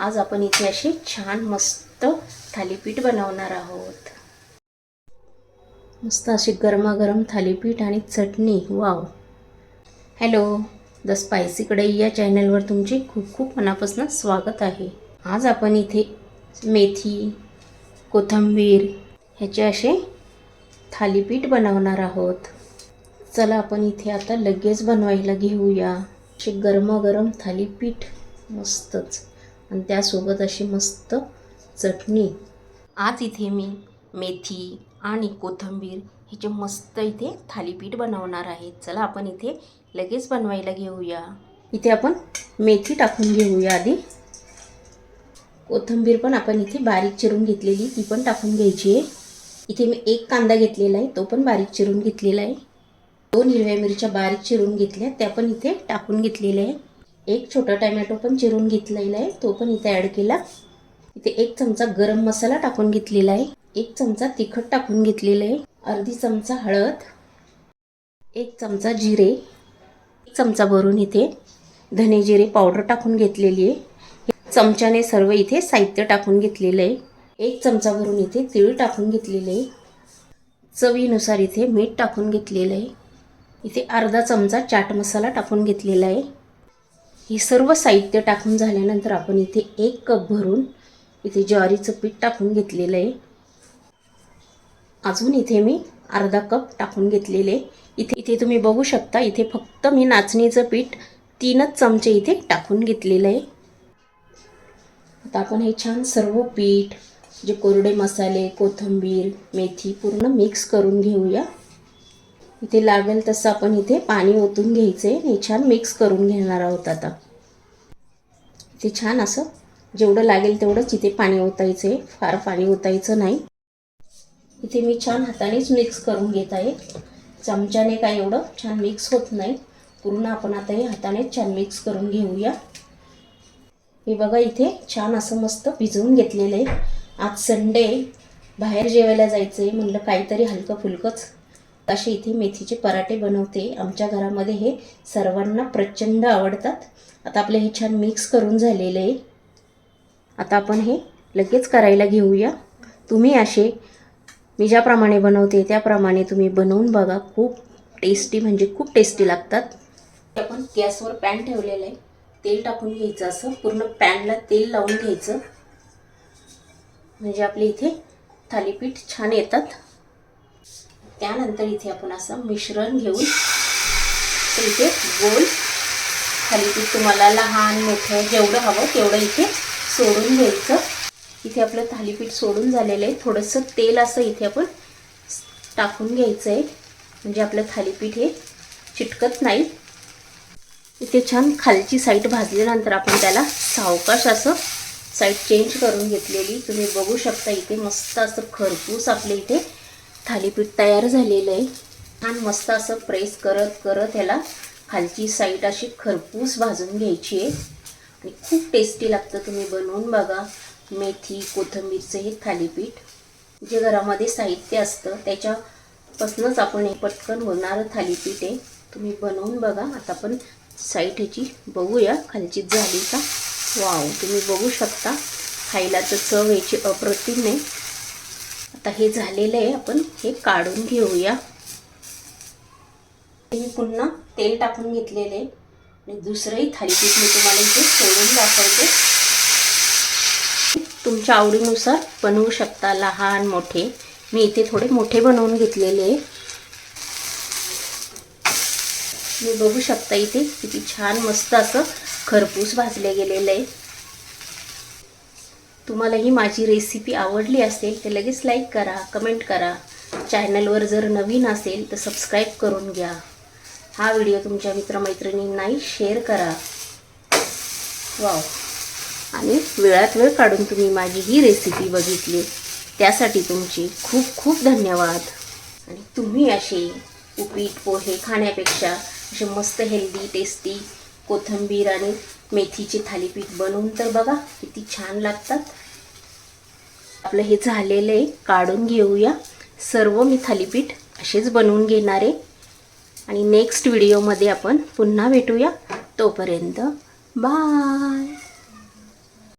आज आपण इथे असे छान मस्त थालीपीठ बनवणार आहोत. मस्त अशी गरमागरम थालीपीठ आणि चटणी wow. Hello the spicy Kadhai या चॅनलवर तुमचे खूप खूप मनापासून स्वागत आहे. आज आपण इथे मेथी कोथिंबीर ह्याचे असे थालीपीठ बनवणार आहोत. चला आपण इथे आता लगेच बनवायला घेऊया. असे गरमागरम थालीपीठ मस्तच. आणि त्यासोबत अशी मस्त चटणी. आज इथे मी मेथी आणि कोथिंबीर ह्याचे मस्त इथे थालीपीठ बनवणार आहे. चला आपण इथे लगेच बनवायला घेऊया. इथे आपण मेथी टाकून घेऊया आधी. कोथिंबीर पण आपण इथे बारीक चिरून घेतलेली ती पण टाकून घ्यायची आहे. इथे मी एक कांदा घेतलेला आहे तो पण बारीक चिरून घेतलेला आहे. दोन हिरव्या मिरच्या बारीक चिरून घेतल्या त्या पण इथे टाकून घेतलेल्या आहे. एक छोटा टॅमॅटो पण चिरून घेतलेला आहे. तो पण इथे ॲड केला. इथे एक चमचा गरम मसाला टाकून घेतलेला आहे. एक चमचा तिखट टाकून घेतलेलं आहे. अर्धी चमचा हळद. एक चमचा जिरे. एक चमचा भरून इथे धने जिरे पावडर टाकून घेतलेली आहे. चमच्याने सर्व इथे साहित्य टाकून घेतलेलं आहे. एक चमचा भरून इथे तीळ टाकून घेतलेले आहे. चवीनुसार इथे मीठ टाकून घेतलेलं आहे. इथे अर्धा चमचा चाट मसाला टाकून घेतलेला आहे. हे सर्व साहित्य टाकून झाल्यानंतर आपण इथे एक कप भरून इथे ज्वारीचं पीठ टाकून घेतलेलं आहे. अजून इथे मी अर्धा कप टाकून घेतलेले इथे इथे तुम्ही बघू शकता इथे फक्त मी नाचणीचं पीठ तीनच चमचे इथे टाकून घेतलेलं आहे. आता आपण हे छान सर्व पीठ जे कोरडे मसाले कोथिंबीर मेथी पूर्ण मिक्स करून घेऊया. इथे लागेल तसं आपण इथे पाणी ओतून घ्यायचं. आहे हे छान मिक्स करून घेणार आहोत आता. इथे छान असं जेवढं लागेल तेवढंच इथे पाणी ओतायचं. आहे फार पाणी ओतायचं नाही. इथे मी छान हातानेच मिक्स करून घेत आहे. चमच्याने काय एवढं छान मिक्स होत नाही. पूर्ण आपण आता हे हातानेच छान मिक्स करून घेऊया. हे बघा इथे छान असं मस्त भिजवून घेतलेलं आहे. आज संडे बाहेर जेवायला जायचं आहे म्हणलं काहीतरी हलकं फुलकंच असे इथे मेथीचे पराठे बनवते. आमच्या घरामध्ये हे सर्वांना प्रचंड आवडतात. आता आपलं हे छान मिक्स करून झालेलं आहे. आता आपण हे लगेच करायला घेऊया. तुम्ही असे मी ज्याप्रमाणे बनवते त्याप्रमाणे तुम्ही बनवून बघा. खूप टेस्टी म्हणजे खूप टेस्टी लागतात. आपण गॅसवर पॅन ठेवलेलं आहे. तेल टाकून घ्यायचं असं. पूर्ण पॅनला तेल लावून घ्यायचं. म्हणजे आपले इथे थालीपीठ छान येतात. त्यानंतर इथे आपण असं मिश्रण घेऊन इथे गोल थालीपीठ तुम्हाला लहान मोठं जेवढं हवं तेवढं इथे सोडून घ्यायचं. इथे आपलं थालीपीठ सोडून झालेलं आहे. थोडंसं तेल असं इथे आपण टाकून घ्यायचं आहे म्हणजे आपलं थालीपीठ हे चिटकत नाही. इथे छान खालची साईड भाजल्यानंतर आपण त्याला सावकाश असं साईड चेंज करून घेतलेली. तुम्ही बघू शकता इथे मस्त असं खरपूस आपल्या इथे थालीपीठ तयार झालेलं आहे. छान मस्त असं प्रेस करत करत ह्याला खालची साईड अशी खरपूस भाजून घ्यायची आहे. आणि खूप टेस्टी लागतं तुम्ही बनवून बघा. मेथी कोथिंबीरचं हे थालीपीठ. जे घरामध्ये साहित्य असतं त्याच्यापासूनच आपण हे पटकन होणारं थालीपीठ आहे. तुम्ही बनवून बघा. आता आपण साईड ह्याची बघूया. खालची झाली का? वाव तुम्ही बघू शकता. खायला तर चव याची अप्रतिम आहे. आता हे झालेलं आहे आपण हे काढून घेऊया. मी पुन्हा तेल टाकून घेतलेले आहे. आणि दुसरंही थालीपीठ मी तुम्हाला इथे सोडून दाखवते. तुमच्या आवडीनुसार बनवू शकता लहान मोठे. मी इथे थोडे मोठे बनवून घेतलेले आहे. मी बघू शकता इथे किती छान मस्त असं खरपूस भाजले गेलेलं आहे. तुम्हाला ही माझी रेसिपी आवडली असेल तर लगेच लाईक करा कमेंट करा. चॅनलवर जर नवीन असेल तर सबस्क्राईब करून घ्या. हा व्हिडिओ तुमच्या मित्रमैत्रिणींनाही शेअर करा. वाव आणि वेळात वेळ काढून तुम्ही माझी ही रेसिपी बघितली. त्यासाठी तुमची खूप खूप धन्यवाद. आणि तुम्ही असे उपीट पोहे खाण्यापेक्षा असे मस्त हेल्दी टेस्टी कोथिंबीर आणि मेथीचे थालीपीठ बनवून तर बघा किती छान लागतात. आपलं हे झालेलं आहे काढून घेऊया. सर्व मी थालीपीठ असेच बनवून घेणार आहे. आणि नेक्स्ट व्हिडिओमध्ये आपण पुन्हा भेटूया. तोपर्यंत बाय